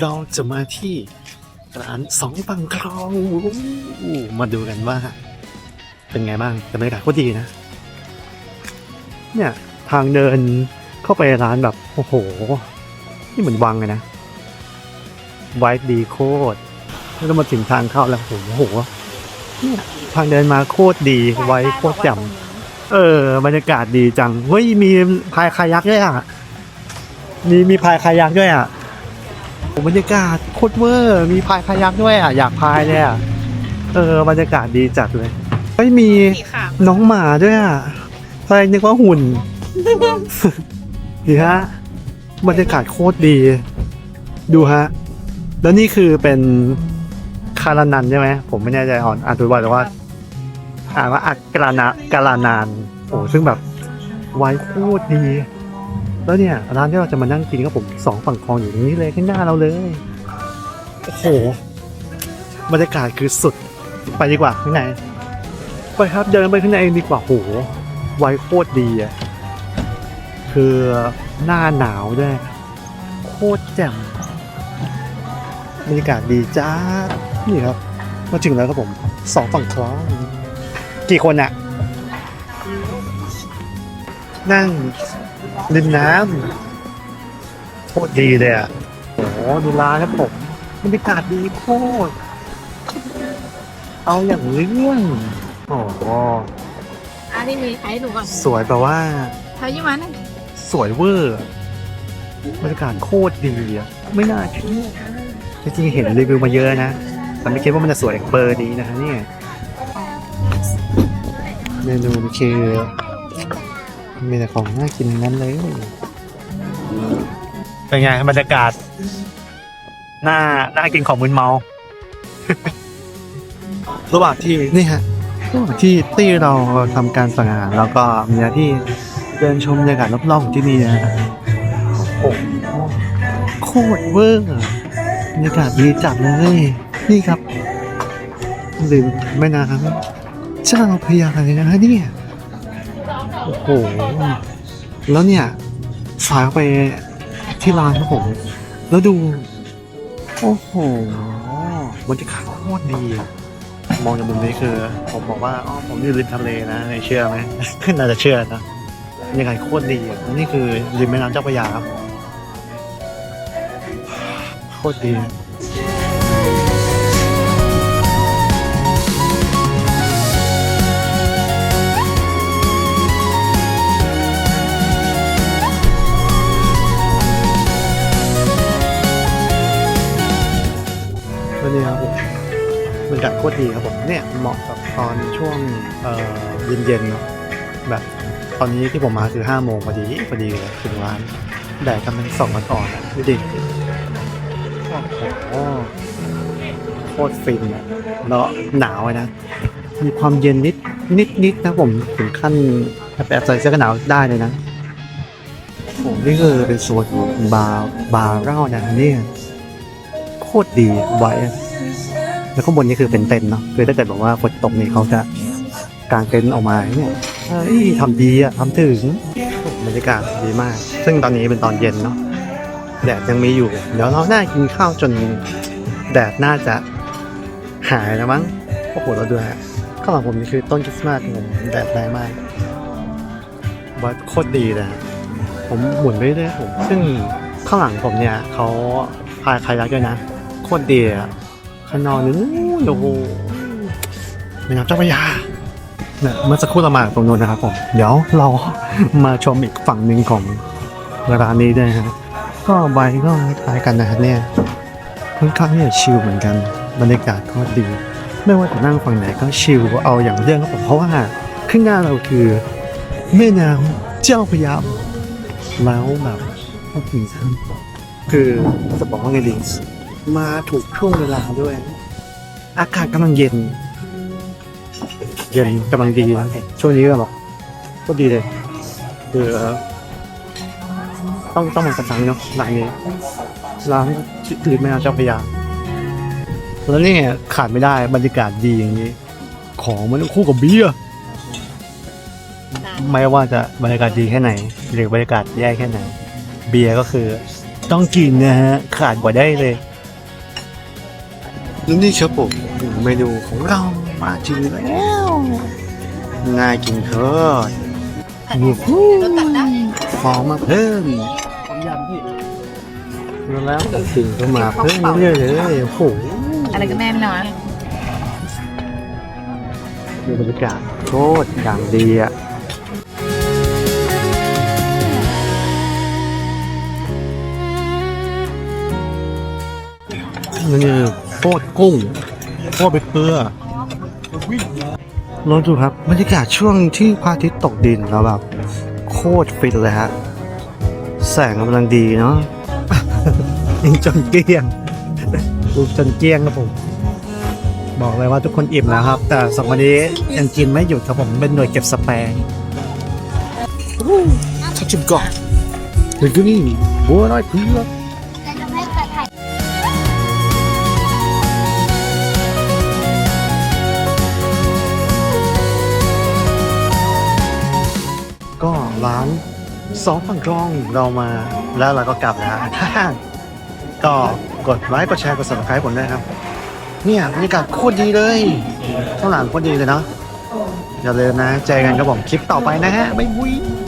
เราจะมาที่ร้านสองฝั่งคลองมาดูกันว่า เป็นไงบ้างแต่บรรยากาศก็ดีนะ เนี่ย ทางเดินเข้าไปร้านแบบ โอ้โห นี่เหมือนวังเลยนะไวท์ดีโคตรแล้วก็มาถึงทางเข้าแล้วโอ้โหเนี่ยทางเดินมาโคตรดีไว้โคตรแจ่มเออบรรยากาศดีจังเฮ้ยมีพายคายักด้วยอะมีมีพายคายักด้วยอะ โอ้บรรยากาศโคตรเวอร์ มีพายคายักด้วยอะ อยากพายเลยอะ เออบรรยากาศดีจัดเลยเฮ้ยมีสีขาวน้องหมาด้วยอะใครนึกว่าหุ่น ดีฮะ บรรยากาศโคตรดี ดูฮะ แล้วนี่คือเป็นคารานันใช่ไหม ผมไม่แน่ใจอ่อนอ่านตัวบ่อยแต่ว่าอ่านว่าอักรานาการานาน โอ้ซึ่งแบบไวโคตรดี แล้วเนี่ยร้านที่เราจะมานั่งกินก็ผมสองฝั่งคลองอยู่ตรงนี้เลยข้างหน้าเราเลยโอ้โหบรรยากาศคือสุดไปดีกว่าข้างในไปครับเดินไปข้างในดีกว่าโหไวโคตรดีอะคือหน้าหนาวด้วยโคตรแจ่มบรรยากาศดีจ้านี่ครับมาถึงแล้วครับผมสองฝั่งคลอง กี่คนอะนั่ง ริมน้ำโคตรดีเลยอะโอ้โหดูร้านครับผมบรรยากาศดีโคตร เอาอย่างเรื่องโอ้โหอันนี้มีใครดูก่อนสวยแปลว่า เธอยี่มันยสวยเวอร์บรรยากาศโคตรดีอะไม่น่าเชื่อจริงๆเห็นรีวิวมาเยอะนะแต่ไม่คิดว่ามันจะสวยเบอร์นี้นะฮะเนี่ยเมนูมันคือ มีแต่ของน่ากินทั้งนั้นเลยเป็นไงบรรยากาศน่าน่ากินของมึนเมา ระหว่างที่นี่ฮะระหว่างที่ตี้เราทำการสั่งอาหารแล้วก็มีหน้าที่เดินชมบรรยากาศรอบๆของที่นี่นะฮะโอ้โหโคตรเวอร์บรรยากาศดีจัดเลย นี่ครับริมแม่น้ำเจ้าพระยาเลยนะฮะเนี่ย โอ้โห แล้วเนี่ย สายไปที่ร้านครับผม แล้วดู โอ้โหบรรยากาศโคตรดีอะมองจากมุมนี้คือ ผมบอกว่า อ๋อ ผมอยู่ริมทะเลนะไม่เชื่อไหม น่าจะเชื่อนะยากาศโคตรดีอะนี่คือริมแม่น้ำเจ้าพระยาครับ โคตรดี เนี่ยครับผมบรรยากาศโคตรดีครับผมเนี่ยเหมาะกับตอนช่วงเอ่อเย็นๆเนาะแบบตอนนี้ที่ผมมาคือห้าโมงพอดีพอดีเลยถึงร้านแดดกำลังส่องมาก่อน่ะดูดิโอ้โหโคตรฟินอะแล้วหนาวเลยนะ มีความเย็นนิดนิดนิดนะผมถึงขั้นแบบใส่เสื้อกันหนาวได้เลยนะโอ้โหนี่คือเป็นส่วนบาร์บาร์เล่านะเนี่ยโคตรดีไว้ แล้วข้างบนนี่คือเป็นเต็นท์เนาะคือถ้าเกิดบอกว่าฝนตกนี่เขาจะกางเต็นท์ออกมาเนี่ยเฮ้ยทำดีอะทำถึงบรรยากาศดีมาก ซึ่งตอนนี้เป็นตอนเย็นเนาะแดดยังมีอยู่ เดี๋ยวเราน่ากินข้าวจนแดดน่าจะหายแล้วมั้งโอ้โหเราดูฮะข้างหลังผมนี่คือต้นคริสต์มาสผมแดดแรงมากวัดโคตรดีเลยอะผมหมุนไปเรื่อยผม ซึ่งข้างหลังผมเนี่ยเขาพายคายักด้วยนะ โคตรดีอะ ข้างนอกนู้นโอ้โหแม่น้ำเจ้าพระยาเนี่ยเมื่อสักครู่เรามาตรงนู้นนะครับผม เดี๋ยวเรามาชมอีกฝั่งหนึ่งของร้านนี้ด้วยฮะก็ใบก็คล้ายกันนะฮะเนี่ยค่อนข้างที่จะชิลเหมือนกันบรรยากาศก็ดี ไม่ว่าจะนั่งฝั่งไหนก็ชิลเอาอย่างเรื่องครับผมเพราะว่าข้างหน้าเราคือแม่น้ำเจ้าพระยาแล้วแบบคือจะบอกว่าไงดี มาถูกช่วงเวลาด้วย อากาศกำลังเย็น เย็นกำลังดีนะช่วงนี้ก็บอกก็ดีเลย คือต้องต้องมาสักครั้งเนาะร้านนี้ร้านริมแม่น้ำเจ้าพระยาแล้วนี่ขาดไม่ได้บรรยากาศดีอย่างนี้ ของมันต้องคู่กับเบียร์ไม่ว่าจะบรรยากาศดีแค่ไหน หรือบรรยากาศแย่แค่ไหน เบียร์ก็คือ ต้องกินนะฮะ ขาดกว่าได้เลย แล้วนี่ครับผมเมนูของเรามาถึงแล้วง่ายกินเถิดวู้ฮู้รถตัดได้ฟองมาเพิ่มแล้วกินก็มาเพิ่มเรื่อยๆเลยโอ้โหอะไรกันแน่นอนดูบรรยากาศโคตรอย่างดีอะ นี่โคตรกุ้งโคตรไปเปื้อลองดูครับบรรยากาศช่วงที่พระอาทิตย์ตกดินแล้วแบบโคตรฟินเลยฮะ แสงกำลังดีเนาะยิงจนเกลี้ยงดูจนเกลี้ยงครับผม บอกเลยว่าทุกคนอิ่มแล้วครับ แต่สองวันนี้ยังกินไม่หยุดครับผมเป็นหน่วยเก็บสแปร์ทักชิมก่อนเดี๋ยวก็นี่บัวน้อยเพื่อ ร้านสองฝั่งกล้องเรามาแล้วเราก็กลับแล้วก็กดไลค์กดแชร์กดสมัครคลิปผมด้วยครับ เนี่ยบรรยากาศโคตรดีเลยข้างหลังโคตรดีเลยเนาะอย่าลืมนะเจอกันครับผมคลิปต่อไปนะฮะบ๊ายบาย